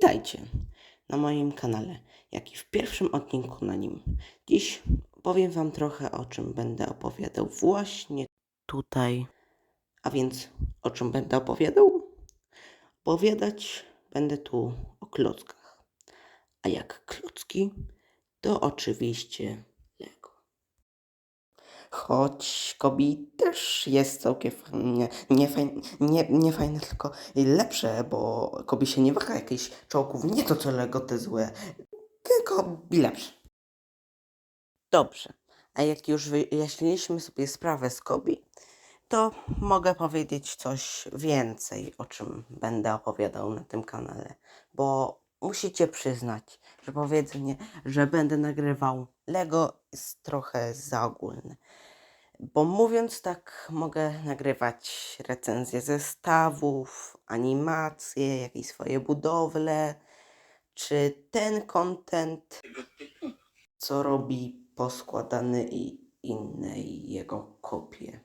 Witajcie na moim kanale, jak i w pierwszym odcinku na nim. Dziś powiem Wam trochę o czym będę opowiadał właśnie tutaj. A więc o czym będę opowiadał? Opowiadać będę tu o klockach. A jak klocki, to oczywiście. Choć Kobi też jest całkiem fajnie, nie, fajne, nie, nie fajne, tylko lepsze, bo Kobi się nie waha jakichś czołgów, nie to co Lego te złe, tylko lepsze. Dobrze, a jak już wyjaśniliśmy sobie sprawę z Kobi, to mogę powiedzieć coś więcej, o czym będę opowiadał na tym kanale, bo musicie przyznać, że powiedzenie, że będę nagrywał Lego jest trochę za ogólne. Bo mówiąc tak, mogę nagrywać recenzje zestawów, animacje, jakieś swoje budowle, czy ten content, co robi poskładany i inne jego kopie.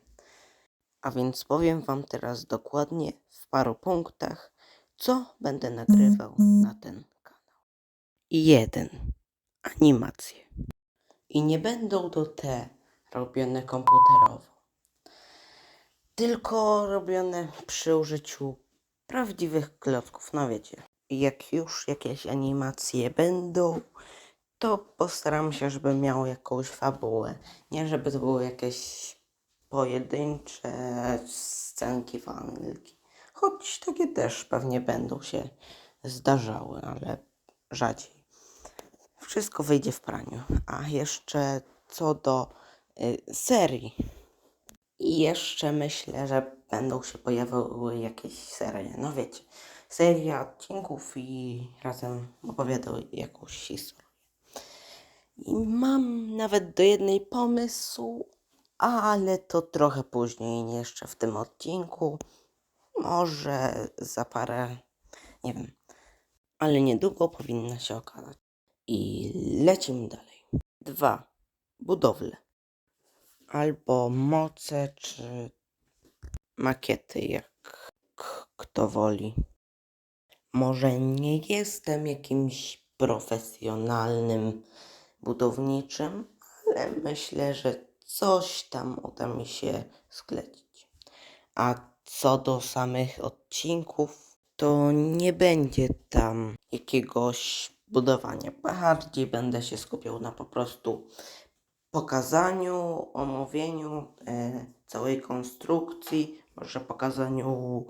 A więc powiem Wam teraz dokładnie w paru punktach, co będę nagrywał na ten kanał. I jeden. Animacje. I nie będą to te robione komputerowo, tylko robione przy użyciu prawdziwych klocków. No wiecie, jak już jakieś animacje będą, to postaram się, żeby miało jakąś fabułę. Nie żeby to były jakieś pojedyncze scenki wanilki. Choć takie też pewnie będą się zdarzały, ale rzadziej. Wszystko wyjdzie w praniu. A jeszcze co do serii. I jeszcze myślę, że będą się pojawiły jakieś serie. No wiecie, seria odcinków i razem opowiadał jakąś historię. I mam nawet do jednej pomysł, ale to trochę później, nie jeszcze w tym odcinku. Może za parę, nie wiem, ale niedługo powinna się okazać. I lecimy dalej. Dwa. Budowle. Albo moce, czy makiety, jak kto woli. Może nie jestem jakimś profesjonalnym budowniczym, ale myślę, że coś tam uda mi się sklecić. A co do samych odcinków, to nie będzie tam jakiegoś budowania. Bardziej będę się skupiał na po prostu pokazaniu, omówieniu e, całej konstrukcji, może pokazaniu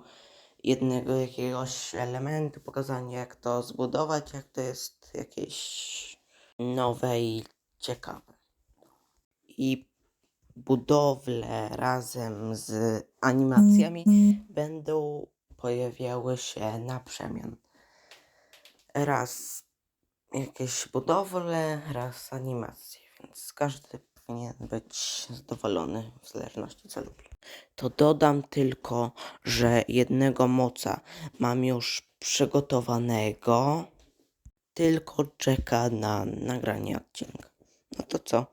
jednego jakiegoś elementu, pokazaniu jak to zbudować, jak to jest jakieś nowe i ciekawe. I budowle razem z animacjami będą pojawiały się na przemian. Raz jakieś budowle, raz animacje, każdy powinien być zadowolony w zależności co lubi. To dodam tylko, że jednego moca mam już przygotowanego, tylko czeka na nagranie odcinka. No to co?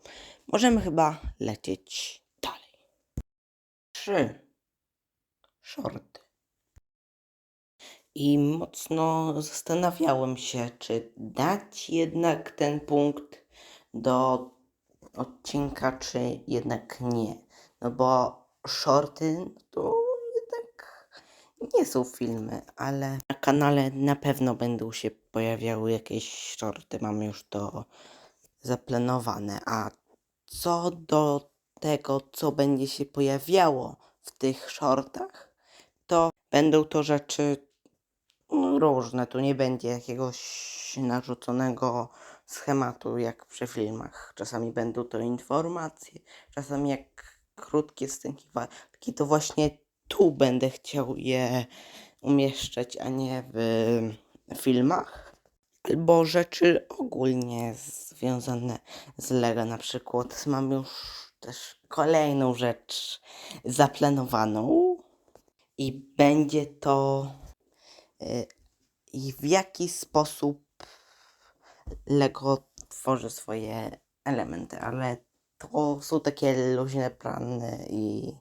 Możemy chyba lecieć dalej. Trzy. Shorty. I mocno zastanawiałem się, czy dać jednak ten punkt do odcinka, czy jednak nie. No bo shorty to jednak nie są filmy, ale na kanale na pewno będą się pojawiały jakieś shorty. Mamy już to zaplanowane. A co do tego, co będzie się pojawiało w tych shortach, to będą to rzeczy no, różne. Tu nie będzie jakiegoś narzuconego schematu jak przy filmach. Czasami będą to informacje, czasami jak krótkie scenki walki. To właśnie tu będę chciał je umieszczać, a nie w filmach. Albo rzeczy ogólnie związane z Lego. Na przykład mam już też kolejną rzecz zaplanowaną i będzie to y, i w jaki sposób Lego tworzy swoje elementy, ale to są takie luźne plany i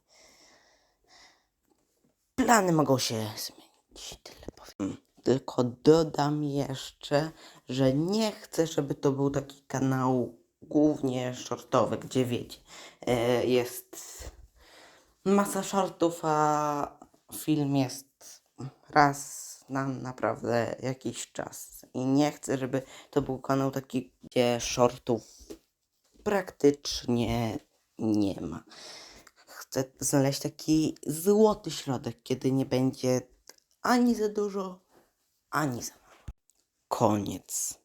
plany mogą się zmienić. Tyle powiem. tylko dodam jeszcze, że nie chcę, żeby to był taki kanał głównie shortowy, gdzie wiecie, e, jest masa shortów, a film jest raz na naprawdę jakiś czas. I nie chcę, żeby to był kanał taki, gdzie shortów praktycznie nie ma. Chcę znaleźć taki złoty środek, kiedy nie będzie ani za dużo, ani za mało. Koniec.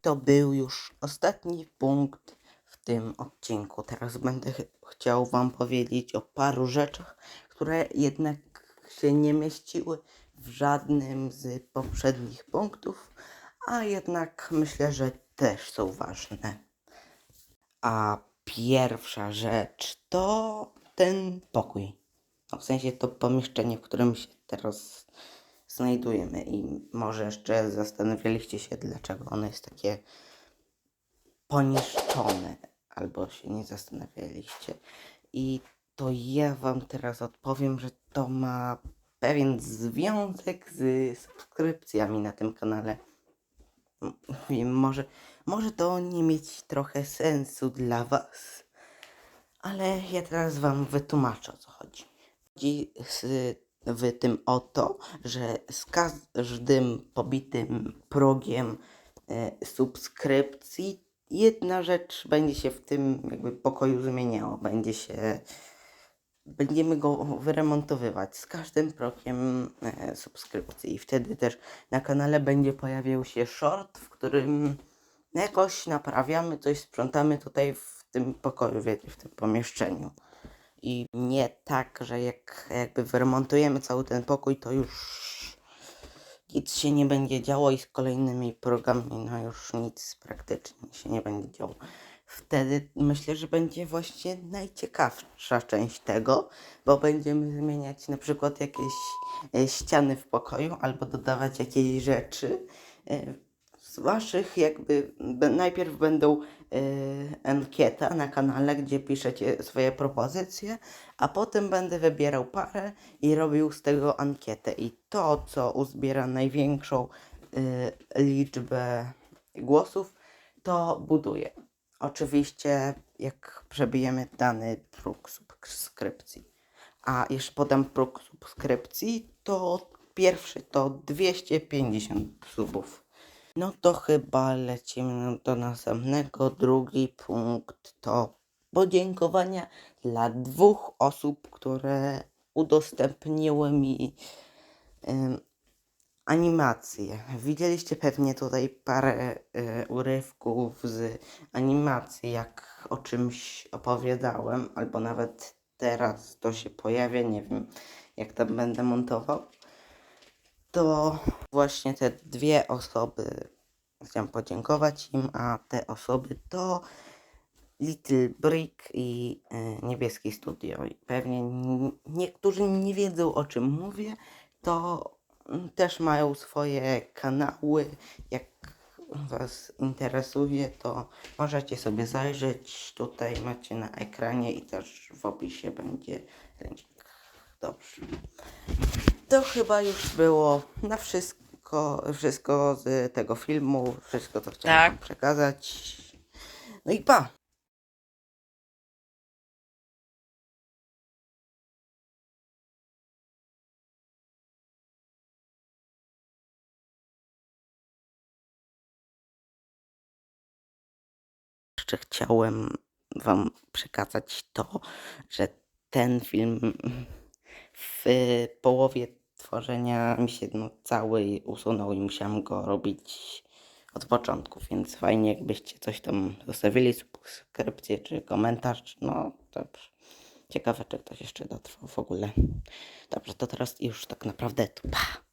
To był już ostatni punkt w tym odcinku. Teraz będę ch- chciał Wam powiedzieć o paru rzeczach, które jednak się nie mieściły w żadnym z poprzednich punktów, a jednak myślę, że też są ważne. A pierwsza rzecz to ten pokój. No, w sensie to pomieszczenie, w którym się teraz znajdujemy. I może jeszcze zastanawialiście się, dlaczego ono jest takie poniszczone, albo się nie zastanawialiście. I to ja Wam teraz odpowiem, że to ma pewien związek z subskrypcjami na tym kanale. M- I może, może to nie mieć trochę sensu dla Was, ale ja teraz Wam wytłumaczę o co chodzi. Chodzi z, w tym o to, że z każdym pobitym progiem e, subskrypcji jedna rzecz będzie się w tym jakby pokoju zmieniała. Będzie się będziemy go wyremontowywać z każdym prokiem e, subskrypcji. I wtedy też na kanale będzie pojawiał się short, w którym jakoś naprawiamy coś, sprzątamy tutaj w tym pokoju, wiecie, w tym pomieszczeniu. I nie tak, że jak jakby wyremontujemy cały ten pokój, to już nic się nie będzie działo i z kolejnymi programami no już nic praktycznie się nie będzie działo. Wtedy myślę, że będzie właśnie najciekawsza część tego, bo będziemy zmieniać na przykład jakieś e, ściany w pokoju albo dodawać jakieś rzeczy. E, z waszych jakby najpierw będą e, ankieta na kanale, gdzie piszecie swoje propozycje, a potem będę wybierał parę i robił z tego ankietę. I to, co uzbiera największą liczbę głosów, to buduję. Oczywiście, jak przebijemy dany próg subskrypcji. A jeszcze podam próg subskrypcji, to pierwszy to 250 subów. No to chyba lecimy do następnego. Drugi punkt to podziękowania dla dwóch osób, które udostępniły mi animacje. Widzieliście pewnie tutaj parę e, urywków z animacji, jak o czymś opowiadałem, albo nawet teraz to się pojawia, nie wiem jak tam będę montował. To właśnie te dwie osoby chciałem podziękować im, a te osoby to Little Brick i e, Niebieski Studio. I pewnie niektórzy nie wiedzą o czym mówię, to też mają swoje kanały. Jak Was interesuje, to możecie sobie zajrzeć. Tutaj macie na ekranie i też w opisie będzie link. Dobrze. To chyba już było na wszystko, wszystko z tego filmu, wszystko co chciałem Tak. przekazać. No i pa! Jeszcze chciałem Wam przekazać to, że ten film w połowie tworzenia mi się no, cały usunął i musiałem go robić od początku, więc fajnie jakbyście coś tam zostawili, subskrypcję czy komentarz, no dobrze. Ciekawe, czy ktoś jeszcze dotrwał w ogóle. Dobrze, to teraz już tak naprawdę to pa!